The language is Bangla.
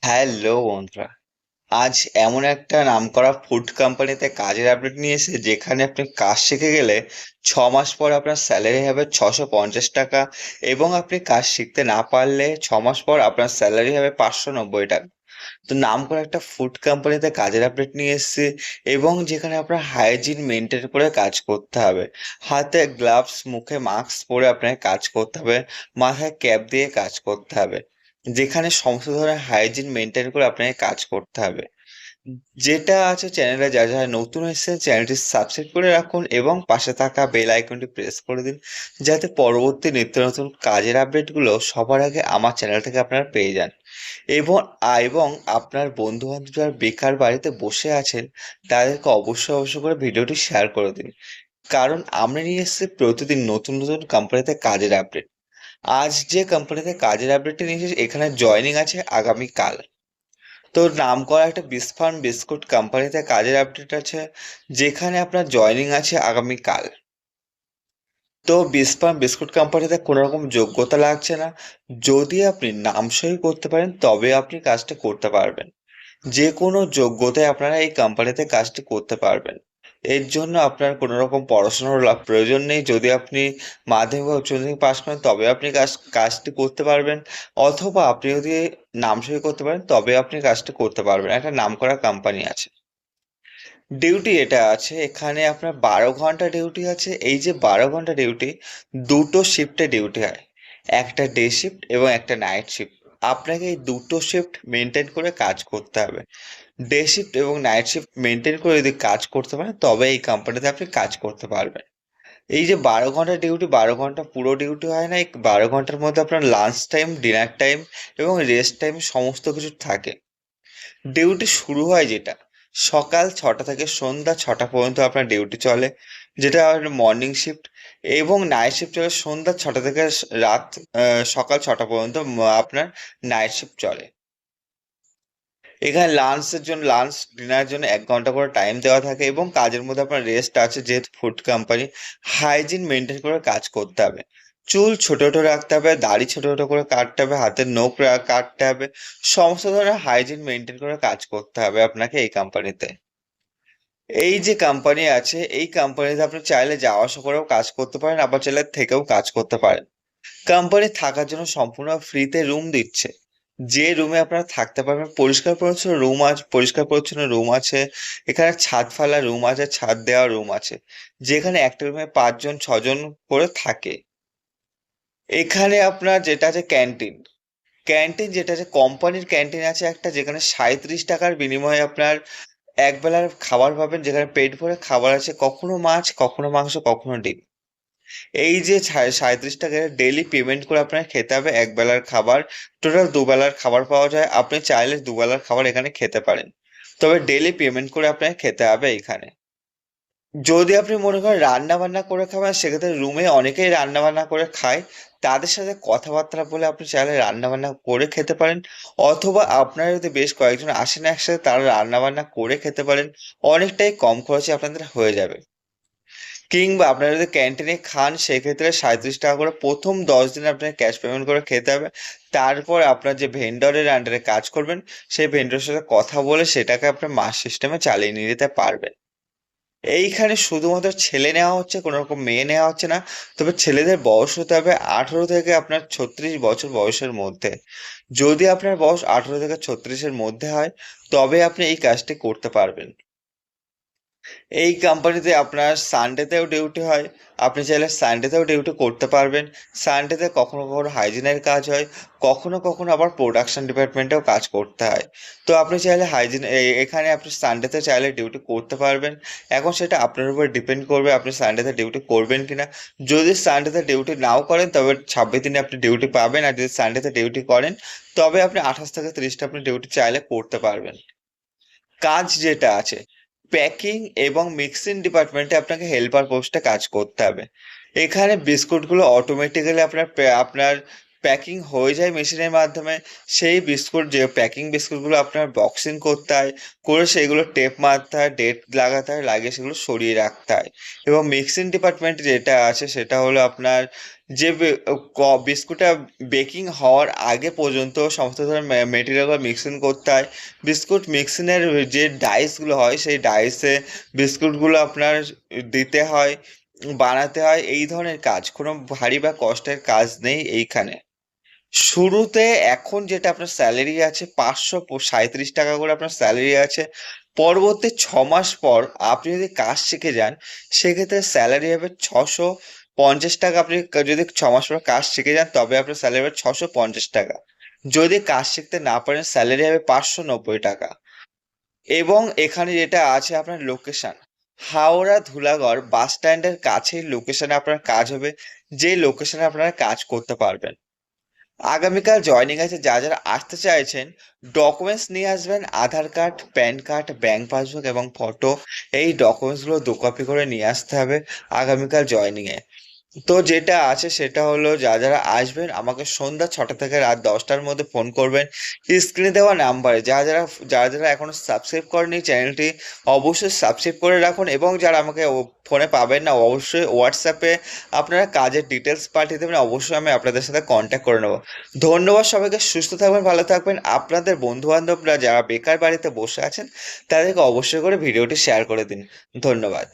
হ্যালো বন্ধুরা, আজ এমন একটা নামকরা ফুড কোম্পানিতে কাজের আপডেট নিয়ে যেখানে আপনি কাজ শিখে গেলে ছ মাস পর আপনার স্যালারি হবে ছশো পঞ্চাশ টাকা এবং আপনি কাজ শিখতে না পারলে ছ মাস পর আপনার স্যালারি হবে পাঁচশো নব্বই টাকা। তো নাম নামকরা একটা ফুড কোম্পানিতে কাজের আপডেট নিয়ে এসেছে এবং যেখানে আপনার হাইজিন মেনটেন করে কাজ করতে হবে। হাতে গ্লাভস মুখে মাস্ক পরে আপনাকে কাজ করতে হবে, মাথায় ক্যাপ দিয়ে কাজ করতে হবে। যেখানে সমস্ত ধরনের হাইজিন মেনটেন করে আপনাকে কাজ করতে হবে। যেটা আছে চ্যানেলে যা যারা নতুন এসেছেন চ্যানেলটি সাবস্ক্রাইব করে রাখুন এবং পাশে থাকা বেল আইকনটি প্রেস করে দিন, যাতে পরবর্তী নিত্য নতুন কাজের আপডেটগুলো সবার আগে আমার চ্যানেল থেকে আপনারা পেয়ে যান। এবং এবং আপনার বন্ধু বান্ধব যারা বেকার বাড়িতে বসে আছেন, তাদেরকে অবশ্যই অবশ্যই করে ভিডিওটি শেয়ার করে দিন। কারণ, আমরা নিয়ে এসেছি প্রতিদিন নতুন নতুন কোম্পানিতে কাজের আপডেট আজ যে কোম্পানিতে কাজের আপডেটটি নিয়ে এসেছি এখানে জয়েনিং আছে আগামীকাল। তো নাম করা একটা বিস্ফান বিস্কুট কোম্পানিতে কাজের আপডেট আছে, যেখানে আপনার জয়েনিং আছে আগামীকাল। তো বিস্ফান বিস্কুট কোম্পানিতে কোনো রকম যোগ্যতা লাগছে না। যদি আপনি নাম সই করতে পারেন, তবে আপনি কাজটা করতে পারবেন। যে কোনো যোগ্যতায় আপনারা এই কোম্পানিতে কাজটি করতে পারবেন। এর জন্য আপনার কোনো রকম পড়াশোনার লাভ প্রয়োজন নেই। যদি আপনি মাধ্যমিক বা উচ্চ মাধ্যমিক পাস করেন, তবে আপনি কাজ, কাজটি করতে পারবেন। অথবা আপনি যদি নাম সই করতে পারেন, তবে আপনি কাজটি করতে পারবেন। একটা নাম করা কোম্পানি আছে। ডিউটি এটা আছে। এখানে আপনার বারো ঘণ্টা ডিউটি আছে। এই যে বারো ঘণ্টা ডিউটি দুটো শিফটে ডিউটি হয়। একটা ডে শিফট এবং একটা নাইট শিফট আপনাকে এই দুটো শিফট মেনটেন করে কাজ করতে হবে। ডে শিফট এবং নাইট শিফট মেনটেন করে যদি কাজ করতে পারেন, তবে এই কোম্পানিতে আপনি কাজ করতে পারবেন। এই যে বারো ঘণ্টা ডিউটি বারো ঘণ্টা পুরো ডিউটি হয় না এই বারো ঘণ্টার মধ্যে আপনার লাঞ্চ টাইম ডিনার টাইম এবং রেস্ট টাইম সমস্ত কিছু থাকে। ডিউটি শুরু হয় যেটা, সকাল ছটা থেকে সন্ধ্যা ছটা পর্যন্ত আপনার ডিউটি চলে, যেটা মর্নিং শিফট এবং নাইট শিফট চলে, সন্ধ্যা ছটা থেকে রাত সকাল ছটা পর্যন্ত আপনার নাইট শিফট চলে। এখানে লাঞ্চের জন্য লাঞ্চ ডিনারের জন্য এক ঘণ্টা করে টাইম দেওয়া থাকে এবং কাজের মধ্যে আপনার রেস্ট আছে যেহেতু ফুড কোম্পানি হাইজিন মেনটেন করে কাজ করতে হবে। চুল ছোট ছোট রাখতে হবে, দাড়ি ছোট ছোট করে কাটতে হবে, হাতের নখ কাটতে হবে, সমস্ত ধরনের হাইজিন মেনটেন করে কাজ করতে হবে আপনাকে এই কোম্পানিতে এই যে কোম্পানি আছে, এই কোম্পানিতে আপনি চাইলে যাওয়া আসা করেও কাজ করতে পারেন, আবার চাইলে থেকেও কাজ করতে পারেন। কোম্পানি থাকার জন্য সম্পূর্ণ ফ্রিতে রুম দিচ্ছে। যে রুমে আপনারা থাকতে পারবেন, পরিষ্কার পরিচ্ছন্ন রুম আছে, পরিষ্কার পরিচ্ছন্ন রুম আছে, এখানে ছাদ ফেলা রুম আছে, ছাদ দেওয়া রুম আছে, যেখানে একটা রুমে পাঁচজন, ছজন করে থাকে। এখানে আপনার যেটা আছে ক্যান্টিন ক্যান্টিন যেটা আছে কোম্পানির ক্যান্টিন আছে একটা, যেখানে সাঁইত্রিশ টাকার বিনিময়ে আপনার এক বেলার খাবার পাবেন, যেখানে পেট ভরে খাবার আছে, কখনো মাছ, কখনো মাংস, কখনো ডিম। এই যে সাঁইত্রিশ টাকা ডেইলি পেমেন্ট করে আপনার খেতে হবে এক বেলার খাবার টোটাল দুবেলার খাবার পাওয়া যায়, আপনি চাইলে দুবেলার খাবার এখানে খেতে পারেন। তবে ডেইলি পেমেন্ট করে আপনাকে খেতে হবে এখানে। যদি আপনি মনে করেন রান্না বান্না করে খাবেন, সেক্ষেত্রে রুমে অনেকেই রান্না বান্না করে খায়, তাদের সাথে কথাবার্তা বলে আপনি চাইলে রান্না বান্না করে খেতে পারেন, অথবা আপনারা যদি বেশ কয়েকজন আসেন একসাথে, তারা রান্না বান্না করে খেতে পারেন, অনেকটাই কম খরচে আপনাদের হয়ে যাবে। কিংবা আপনারা যদি ক্যান্টিনে খান, সেক্ষেত্রে সাঁইত্রিশ টাকা করে প্রথম দশ দিন আপনাকে ক্যাশ পেমেন্ট করে খেতে হবে। তারপর আপনার যে ভেন্ডরের আন্ডারে কাজ করবেন, সেই ভেন্ডরের সাথে কথা বলে সেটাকে আপনার মাস সিস্টেমে চালিয়ে নিয়ে যেতে পারবেন। এইখানে শুধুমাত্র ছেলে নেওয়া হচ্ছে, কোনো রকম মেয়ে নেওয়া হচ্ছে না। তবে ছেলেদের বয়স হতে হবে আঠেরো থেকে আপনার ছত্রিশ বছর বয়সের মধ্যে। যদি আপনার বয়স আঠারো থেকে ছত্রিশের মধ্যে হয়, তবে আপনি এই কাজটি করতে পারবেন। এই কোম্পানিতে আপনার সানডেতেও ডিউটি হয়। আপনি চাইলে সানডেতেও ডিউটি করতে পারবেন। সানডেতে কখনো কখনো হাইজিনের কাজ হয়। কখনো কখনো আবার প্রোডাকশন ডিপার্টমেন্টেও কাজ করতে হয়। তো আপনি চাইলে হাইজিন এখানে আপনি সানডেতে চাইলে ডিউটি করতে পারবেন। এখন সেটা আপনার উপর ডিপেন্ড করবে আপনি সানডেতে ডিউটি করবেন কিনা। যদি সানডেতে ডিউটি নাও করেন, তবে ছাব্বিশ দিনে আপনি ডিউটি পাবেন। আর যদি সানডেতে ডিউটি করেন, তবে আপনি আঠাশ থেকে তিরিশটা আপনি ডিউটি চাইলে করতে পারবেন। কাজ যেটা আছে প্যাকিং এবং মিক্সিং ডিপার্টমেন্টে আপনাকে হেল্পার পোস্টে কাজ করতে হবে। এখানে বিস্কুটগুলো অটোমেটিক্যালি আপনার আপনার প্যাকিং হয়ে যায় মেশিনের মাধ্যমে, সেই বিস্কুট যে প্যাকিং বিস্কুটগুলো আপনার বক্সিং করতে হয়, করে সেগুলো টেপ মারতে হয় ডেট লাগাতে হয়, লাগিয়ে সেগুলো সরিয়ে রাখতে হয়। এবং মিক্সিং ডিপার্টমেন্ট যেটা আছে সেটা হলো আপনার যে বিস্কুটটা বেকিং হওয়ার আগে পর্যন্ত সমস্ত ধরনের মেটেরিয়ালগুলো মিক্সিং করতে হয়। বিস্কুট মিক্সিংয়ের যে ডাইসগুলো হয়, সেই ডাইসে বিস্কুটগুলো আপনার দিতে হয়, বানাতে হয়। এই ধরনের কাজ, কোনো ভারী বা কষ্টের কাজ নেই এইখানে। শুরুতে এখন যেটা আপনার স্যালারি আছে পাঁচশো সাঁইত্রিশ টাকা করে আপনার স্যালারি আছে। পরবর্তী ছ মাস পর আপনি যদি কাজ শিখে যান, সেক্ষেত্রে স্যালারি হবে ছশো পঞ্চাশ টাকা। আপনি যদি ছ মাস পর কাজ শিখে যান, তবে আপনার স্যালারি হবে ছশো পঞ্চাশ টাকা। যদি কাজ শিখতে না পারেন স্যালারি হবে পাঁচশো নব্বই টাকা। এবং এখানে যেটা আছে আপনার লোকেশন হাওড়া ধুলাগড় বাস স্ট্যান্ডের কাছেই লোকেশনে আপনার কাজ হবে। যে লোকেশনে আপনারা কাজ করতে পারবেন। আগামীকাল জয়নিং আছে যা যারা আসতে চাইছেন ডকুমেন্টস নিয়ে আসবেন Aadhaar card PAN card bank passbook এবং ফটো এই ডকুমেন্টসগুলো দু কপি করে নিয়ে আসতে হবে আগামীকাল জয়েনিংয়ে তো যেটা আছে সেটা হলো যা যারা আসবেন, আমাকে সন্ধ্যা ছটা থেকে রাত দশটার মধ্যে ফোন করবেন। স্ক্রিনে দেওয়া নাম্বারে যা যারা যারা যারা এখনও সাবস্ক্রাইব করেনি চ্যানেলটি অবশ্যই সাবস্ক্রাইব করে রাখুন এবং যারা আমাকে ফোনে পাবেন না, অবশ্যই হোয়াটসঅ্যাপে আপনারা কাজের ডিটেলস পাঠিয়ে দেবেন, অবশ্যই আমি আপনাদের সাথে কন্ট্যাক্ট করে নেব। ধন্যবাদ সবাইকে, সুস্থ থাকবেন, ভালো থাকবেন। আপনাদের বন্ধু বান্ধবরা যারা বেকার বাড়িতে বসে আছেন, তাদেরকে অবশ্যই করে ভিডিওটি শেয়ার করে দিন। ধন্যবাদ।